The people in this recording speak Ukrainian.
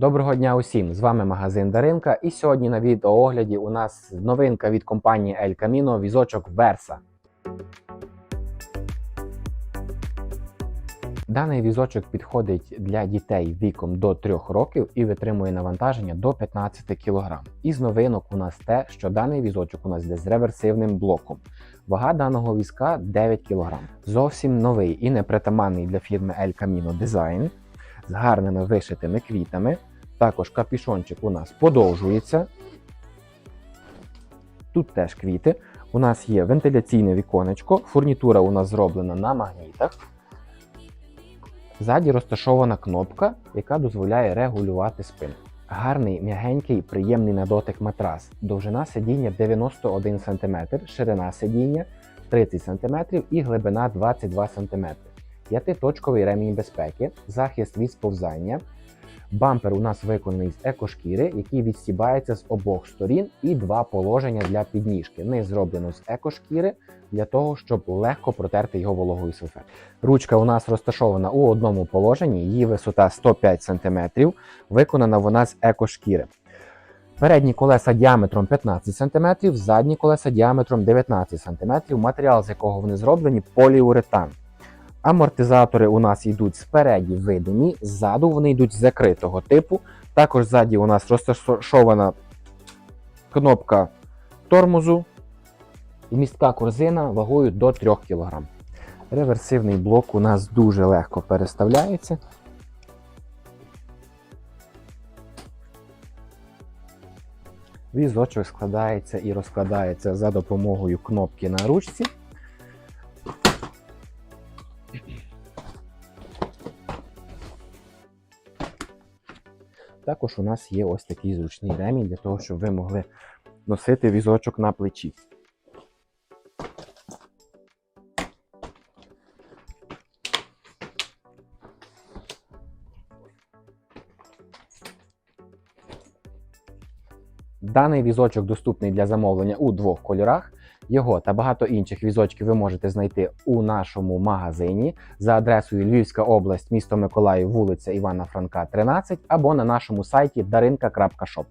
Доброго дня усім! З вами магазин Даринка. І сьогодні на відеоогляді у нас новинка від компанії El Camino візочок Versa. Даний візочок підходить для дітей віком до 3 років і витримує навантаження до 15 кг. Із новинок у нас те, що даний візочок у нас йде з реверсивним блоком. Вага даного візка 9 кг. Зовсім новий і непритаманний для фірми El Camino дизайн з гарними вишитими квітами. Також капішончик у нас подовжується. Тут теж квіти. У нас є вентиляційне віконечко, фурнітура у нас зроблена на магнітах. Ззаді розташована кнопка, яка дозволяє регулювати спину. Гарний, м'ягенький, приємний на дотик матрас. Довжина сидіння 91 см, ширина сидіння 30 см і глибина 22 см. П'ятиточковий ремінь безпеки, захист від сповзання. Бампер у нас виконаний з екошкіри, який відстібається з обох сторін, і два положення для підніжки. Низ зроблено з екошкіри для того, щоб легко протерти його вологою салфеткою. Ручка у нас розташована у одному положенні, її висота 105 см, виконана вона з екошкіри. Передні колеса діаметром 15 см, задні колеса діаметром 19 см, матеріал з якого вони зроблені поліуретан. Амортизатори у нас йдуть спереді видимі, ззаду вони йдуть закритого типу. Також ззаді у нас розташована кнопка тормозу і містка корзина вагою до 3 кг. Реверсивний блок у нас дуже легко переставляється. Візочок складається і розкладається за допомогою кнопки на ручці. Також у нас є ось такий зручний ремінь для того, щоб ви могли носити візочок на плечі. Даний візочок доступний для замовлення у двох кольорах. Його та багато інших візочків ви можете знайти у нашому магазині за адресою Львівська область, місто Миколаїв, вулиця Івана Франка, 13, або на нашому сайті darinka.shop.